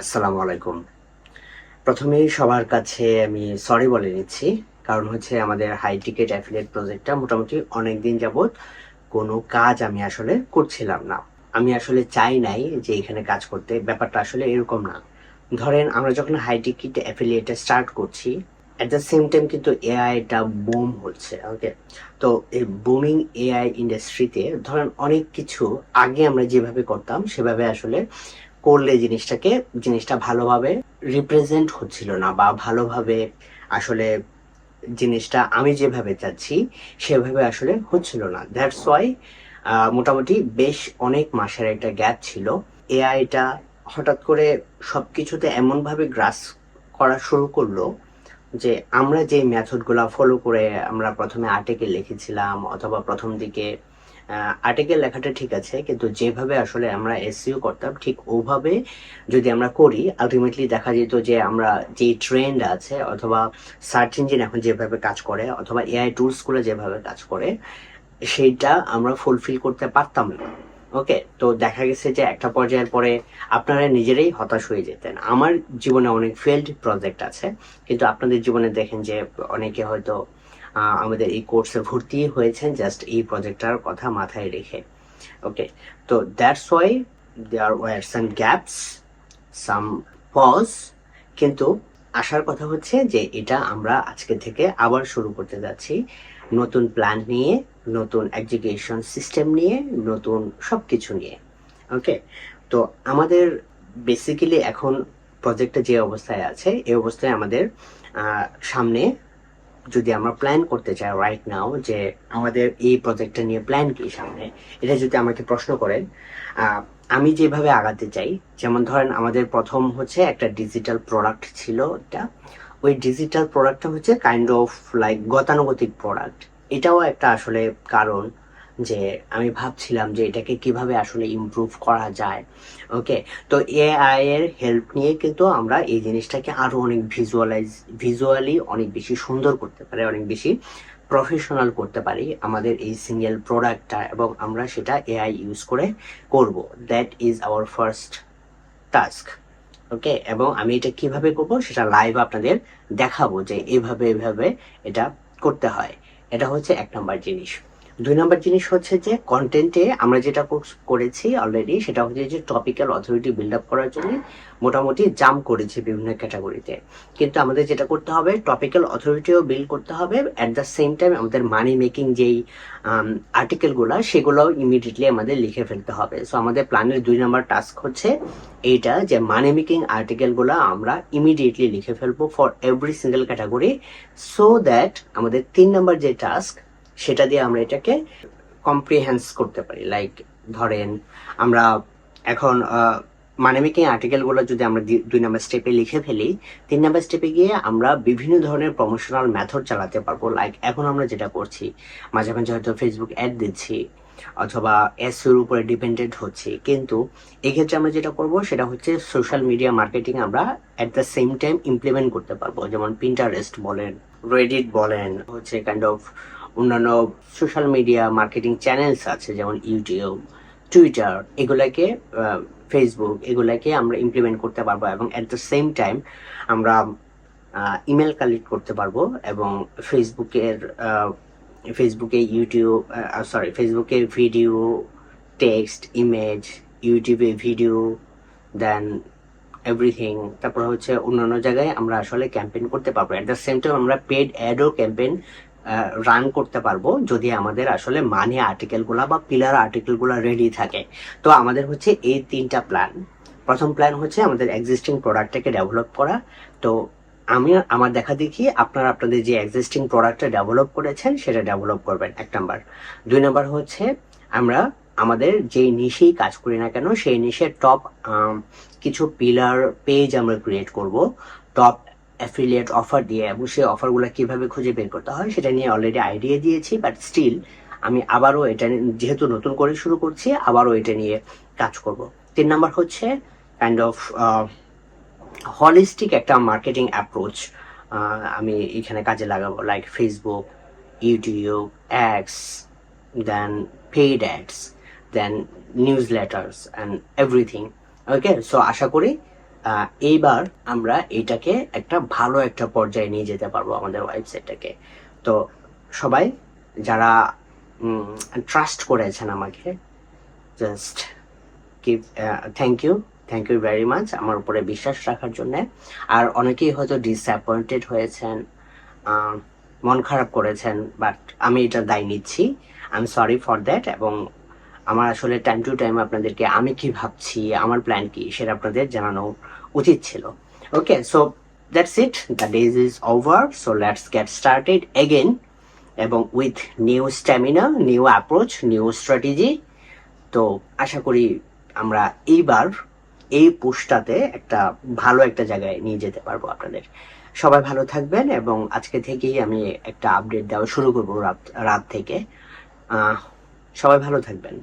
আসসালামু আলাইকুম। প্রথমেই সবার কাছে আমি সরি বলে নিচ্ছি, কারণ হচ্ছে আমাদের হাই টিকেট অ্যাফিলিয়েট প্রজেক্টটা মোটামুটি অনেক দিন যাবৎ কোনো কাজ আমি আসলে করছিলাম না। আমি আসলে চাই নাই যে এখানে কাজ করতে, ব্যাপারটা আসলে এরকম না। ধরেন আমরা যখন হাই টিকিট অ্যাফিলিয়েটে স্টার্ট করছি অ্যাট দ্য সেম টাইম কিন্তু এআইটা বুম হচ্ছে ওকে তো এই বুমিং এআই ইন্ডাস্ট্রিতে ধরেন অনেক কিছু আগে আমরা যেভাবে করতাম, সেভাবে আসলে করলে জিনিসটাকে, জিনিসটা ভালোভাবে রিপ্রেজেন্ট হচ্ছিল না বা ভালোভাবে আসলে জিনিসটা আমি যেভাবে চাচ্ছি, সেভাবে আসলে হচ্ছিল না। দ্যাটস ওয়াই মোটামুটি বেশ অনেক মাসের একটা গ্যাপ ছিল। এআইটা হঠাৎ করে সবকিছুতে এমনভাবে গ্রাস করা শুরু করল যে আমরা যে মেথডগুলো ফলো করে আমরা প্রথমে আর্টিকেল লিখেছিলাম অথবা প্রথম দিকে আর্টিকেল লেখাটা ঠিক আছে, কিন্তু যেভাবে আসলে আমরা এসইও করতাম, ঠিক ওভাবে যদি আমরা করি আলটিমেটলি দেখা যেত যে আমরা যে ট্রেন্ড আছে, অথবা সার্চ ইঞ্জিন এখন যেভাবে কাজ করে, অথবা এআই টুলসগুলো যেভাবে কাজ করে, সেইটা আমরা ফুলফিল করতে পারতাম না। ওকে তো দেখা গেছে যে একটা পর্যায়ের পরে আপনারা নিজেরাই হতাশ হয়ে যেতেন। আমার জীবনে অনেক ফেল্ড প্রজেক্ট আছে, কিন্তু আপনাদের জীবনে দেখেন যে অনেকে হয়তো আমাদের এই কোর্সে ভর্তি হয়েছেন জাস্ট এই প্রজেক্টটার কথা মাথায় রেখে। ওকে তো that's why there were some gaps some pause কিন্তু আসার কথা হচ্ছে যে এটা আমরা আজকে থেকে আবার শুরু করতে যাচ্ছি। নতুন প্ল্যান নিয়ে, নতুন এডুকেশন সিস্টেম নিয়ে, নতুন সব কিছু নিয়ে। ওকে তো আমাদের বেসিক্যালি এখন প্রজেক্টটা যে অবস্থায় আছে, এই অবস্থায় আমাদের সামনে যদি আমরা প্ল্যান করতে চাই রাইট নাও যে আমাদের এই প্রজেক্টটা নিয়ে প্ল্যান কি সামনে, এটা যদি আমাকে প্রশ্ন করেন আমি যেভাবে আগাতে চাই, যেমন ধরেন আমাদের প্রথম হচ্ছে একটা ডিজিটাল প্রোডাক্ট ছিল এটা ওই ডিজিটাল প্রোডাক্টটা হচ্ছে কাইন্ড অফ লাইক গতানুগতিক প্রোডাক্ট এটাও একটা আসলে কারণ। যে আমি ভাবছিলাম যে এটাকে কীভাবে আসলে ইমপ্রুভ করা যায়। ওকে তো এআই এর হেল্প নিয়ে কিন্তু আমরা এই জিনিসটাকে আরও অনেক ভিজুয়ালাইজ ভিজুয়ালি অনেক বেশি সুন্দর করতে পারি, অনেক বেশি প্রফেশনাল করতে পারি আমাদের এই সিঙ্গেল প্রোডাক্টটা এবং আমরা সেটা এআই ইউজ করে করব। That is our first task okay এবং আমি এটা কীভাবে করব সেটা লাইভ আপনাদের দেখাবো যে এভাবে এভাবে এটা করতে হয়। এটা হচ্ছে এক নম্বর জিনিস। দুই নম্বর জিনিস হচ্ছে যে কন্টেন্টে আমরা যেটা করেছি অলরেডি সেটা হচ্ছে যে টপিক্যাল অথরিটি বিল্ড আপ করার জন্য মোটামুটি জাম্প করেছি বিভিন্ন ক্যাটাগরিতে কিন্তু আমাদের যেটা করতে হবে টপিক্যাল অথরিটিও বিল্ড করতে হবে অ্যাট দ্য সেম টাইম আমাদের মানি মেকিং যেই আর্টিকেলগুলো সেগুলোও ইমিডিয়েটলি আমাদের লিখে ফেলতে হবে। সো আমাদের প্ল্যানের দুই নম্বর টাস্ক হচ্ছে এইটা যে মানি মেকিং আর্টিকেলগুলো আমরা ইমিডিয়েটলি লিখে ফেলব for every single category so that আমাদের তিন নম্বর যে টাস্ক সেটা দিয়ে আমরা এটাকে কম্প্রিহেন্স করতে পারি। লাইক ধরেন, আমরা এখন মানি মেকিং আর্টিকেলগুলো যদি আমরা দুই নম্বর স্টেপে লিখে ফেলি, তিন নম্বর স্টেপে গিয়ে আমরা বিভিন্ন ধরনের প্রমোশনাল মেথড চালাতে পারব। লাইক এখন আমরা যেটা করছি, মাঝে মাঝে হয়তো ফেসবুক অ্যাড দিচ্ছি, অথবা এসইউর উপরে ডিপেন্ডেন্ট হচ্ছে। কিন্তু এক্ষেত্রে আমরা যেটা করব, সেটা হচ্ছে সোশ্যাল মিডিয়া মার্কেটিং আমরা at the same time implement করতে পারব। যেমন পিন্টারেস্ট বলেন রেডিট বলেন, হচ্ছে কাইন্ড অফ অন্যান্য সোশ্যাল মিডিয়া মার্কেটিং চ্যানেলস আছে, যেমন ইউটিউব টুইটার এগুলাকে ফেসবুক এগুলাকে আমরা ইমপ্লিমেন্ট করতে পারব এবং অ্যাট দ্য সেম টাইম আমরা ইমেল কালেক্ট করতে পারব এবং ফেসবুকের ফেসবুকে ইউটিউব সরি ফেসবুকে ভিডিও টেক্সট ইমেজ ইউটিউবে ভিডিও দেন এভরিথিং তারপর হচ্ছে অন্যান্য জায়গায় আমরা আসলে ক্যাম্পেইন করতে পারব। অ্যাট দ্য সেম টাইম আমরা পেড অ্যাডও ক্যাম্পেইন রান করতে পারব যদি আমাদের আসলে মানে আর্টিকেলগুলো বা পিলার আর্টিকেলগুলো রেডি থাকে। তো আমাদের হচ্ছে এই তিনটা প্ল্যান প্রথম প্ল্যান হচ্ছে আমাদের এক্সিস্টিং প্রোডাক্টটাকে ডেভেলপ করা। তো আমি, আমার দেখা দেখি আপনারা আপনাদের যে এক্সিস্টিং প্রোডাক্টটা ডেভেলপ করেছেন সেটা ডেভেলপ করবেন, এক নাম্বার দুই নাম্বার হচ্ছে আমরা আমাদের যে নিশেই কাজ করি না কেন, সেই নিশের টপ কিছু পিলার পেজ আমরা ক্রিয়েট করব। টপ অ্যাফিলিয়েট অফার দিয়ে এবং সেই অফারগুলো কীভাবে খুঁজে বের করতে হয় সেটা নিয়ে অলরেডি আইডিয়া দিয়েছি বাট স্টিল আমি আবারও এটা যেহেতু নতুন করে শুরু করছি, আবারও এটা নিয়ে কাজ করব। তিন নাম্বার হচ্ছে কাইন্ড অফ হলিস্টিক একটা মার্কেটিং অ্যাপ্রোচ আমি এখানে কাজে লাগাবো like Facebook YouTube ads then paid ads then newsletters and everything okay so আশা করি এইবার আমরা এটাকে একটা ভালো একটা পর্যায়ে নিয়ে যেতে পারব আমাদের ওয়েবসাইটটাকে। তো সবাই যারা ট্রাস্ট করেছেন আমাকে just give thank you thank you very much আমার উপরে বিশ্বাস রাখার জন্যে। আর অনেকেই হয়তো ডিসঅ্যাপয়েন্টেড হয়েছেন মন খারাপ করেছেন বাট আমি এটা দায় নিচ্ছি। I am sorry for that এবং আমার আসলে টাইম টু টাইম আপনাদেরকে আমি কি ভাবছি, আমার প্ল্যান কি সেটা আপনাদের জানানো উচিত ছিল। Okay so that's it the days is over so let's get started again এবং with new stamina new approach new strategy তো আশা করি আমরা এইবার এই পোস্টটাতে একটা ভালো একটা জায়গায় নিয়ে যেতে পারব আপনাদের। সবাই ভালো থাকবেন, এবং আজকে থেকেই আমি একটা আপডেট দেওয়া শুরু করব রাত রাত থেকে। সবাই ভালো থাকবেন।